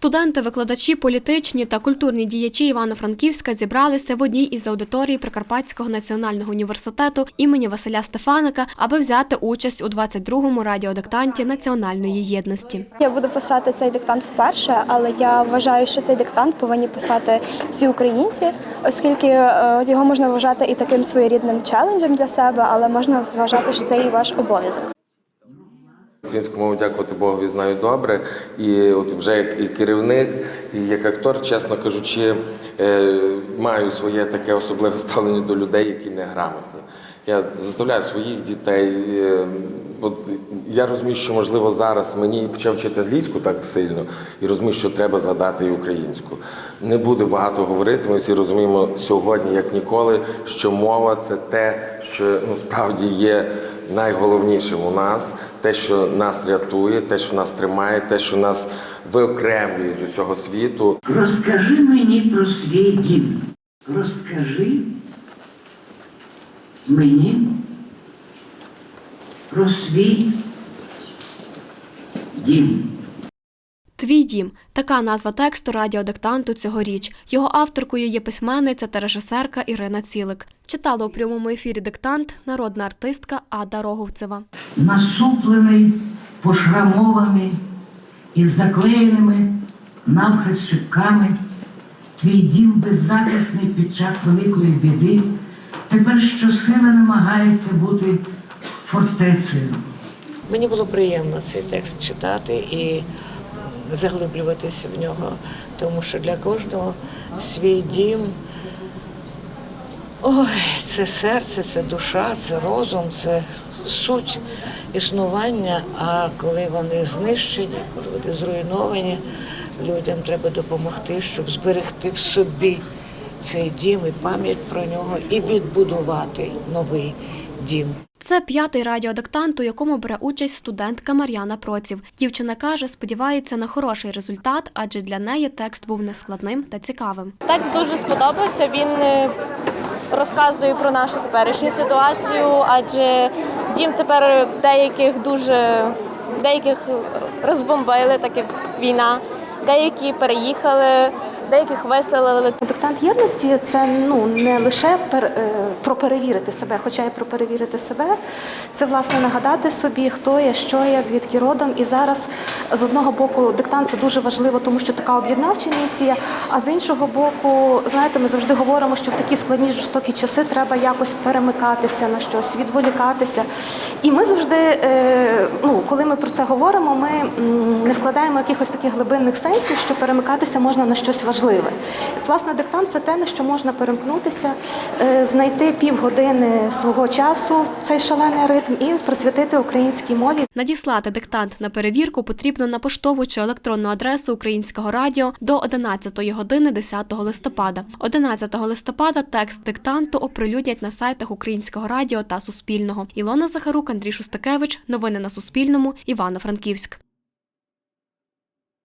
Студенти, викладачі, політичні та культурні діячі Івано-Франківська зібралися в одній із аудиторій Прикарпатського національного університету імені Василя Стефаника, аби взяти участь у 22-му радіодиктанті національної єдності. Я буду писати цей диктант вперше, але я вважаю, що цей диктант повинні писати всі українці, оскільки е, його можна вважати і таким своєрідним челенджем для себе, але можна вважати, що це і ваш обов'язок. Українську мову дякувати Богові знаю добре. І от вже як і керівник, і як актор, чесно кажучи, е, маю своє таке особливе ставлення до людей, які не грамотні. Я заставляю своїх дітей. е, От я розумію, що можливо зараз мені почав вчити англійську так сильно, і розумію, що треба згадати і українську. Не буду багато говорити. Ми всі розуміємо сьогодні, як ніколи, що мова це те, що ну справді є найголовнішим у нас, те, що нас рятує, те, що нас тримає, те, що нас виокремлює з усього світу. Розкажи мені про свій дім. Розкажи мені про свій дім. Дім така назва тексту радіодиктанту цьогоріч. Його авторкою є письменниця та режисерка Ірина Цілик. Читала у прямому ефірі диктант народна артистка Ада Роговцева. Насуплений, пошрамований із заклеєними навхрест шипками, твій дім беззахисний під час великої біди, тепер щосили намагається бути фортецею. Мені було приємно цей текст читати і заглиблюватися в нього, тому що для кожного свій дім. Ой, це серце, це душа, це розум, це суть існування. А коли вони знищені, коли вони зруйновані, людям треба допомогти, щоб зберегти в собі цей дім і пам'ять про нього, і відбудувати новий дім. Це п'ятий радіодиктант, у якому бере участь студентка Мар'яна Проців. Дівчина каже, сподівається на хороший результат, адже для неї текст був нескладним та цікавим. Текст дуже сподобався. Він е, розказує про нашу теперішню ситуацію, адже дім тепер деяких дуже деяких розбомбили, так як війна, деякі переїхали. Деяких виселили. Диктант єдності це ну не лише пер, е, про перевірити себе, хоча й про перевірити себе. Це власне нагадати собі, хто я, що я, звідки родом. І зараз з одного боку диктант це дуже важливо, тому що така об'єднавча місія. А з іншого боку, знаєте, ми завжди говоримо, що в такі складні жорстокі часи треба якось перемикатися на щось, відволікатися. І ми завжди, е, ну коли ми про це говоримо, ми не вкладаємо якихось таких глибинних сенсів, що перемикатися можна на щось важливе. От, Власне, диктант це те, на що можна перемкнутися, е, знайти півгодини свого часу цей шалений ритм і присвятити українській мові. Надіслати диктант на перевірку потрібно на поштову чи електронну адресу Українського радіо до 11 години 10 листопада. 11 листопада текст диктанту оприлюднять на сайтах Українського радіо та Суспільного. Ілона Захарук, Андрій Шустакевич. Новини на Суспільному. Івано-Франківськ.